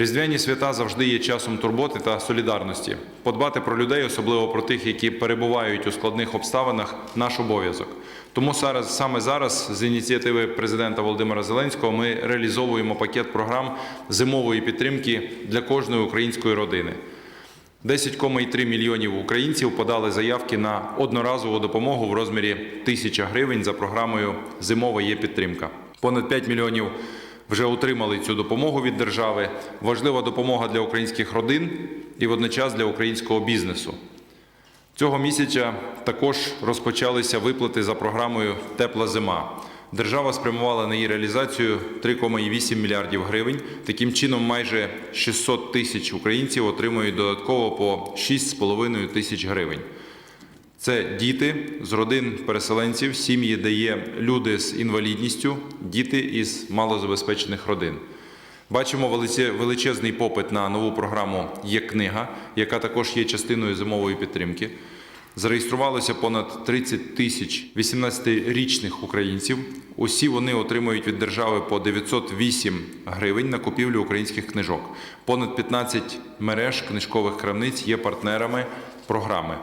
Різдвяні свята завжди є часом турботи та солідарності. Подбати про людей, особливо про тих, які перебувають у складних обставинах, наш обов'язок. Тому зараз, саме зараз, з ініціативи президента Володимира Зеленського, ми реалізовуємо пакет програм зимової підтримки для кожної української родини. 10,3 мільйонів українців подали заявки на одноразову допомогу в розмірі 1000 гривень за програмою Зимова є підтримка. Понад 5 мільйонів вже отримали цю допомогу від держави. Важлива допомога для українських родин і водночас для українського бізнесу. Цього місяця також розпочалися виплати за програмою Тепла зима. Держава спрямувала на її реалізацію 3,8 мільярдів гривень. Таким чином, майже 600 тисяч українців отримують додатково по 6,5 тисяч гривень. Це діти з родин переселенців, сім'ї, де є люди з інвалідністю, діти із малозабезпечених родин. Бачимо величезний попит на нову програму Є книга, яка також є частиною зимової підтримки. Зареєструвалося понад 30 тисяч 18-річних українців. Усі вони отримують від держави по 908 гривень на купівлю українських книжок. Понад 15 мереж книжкових крамниць є партнерами програми.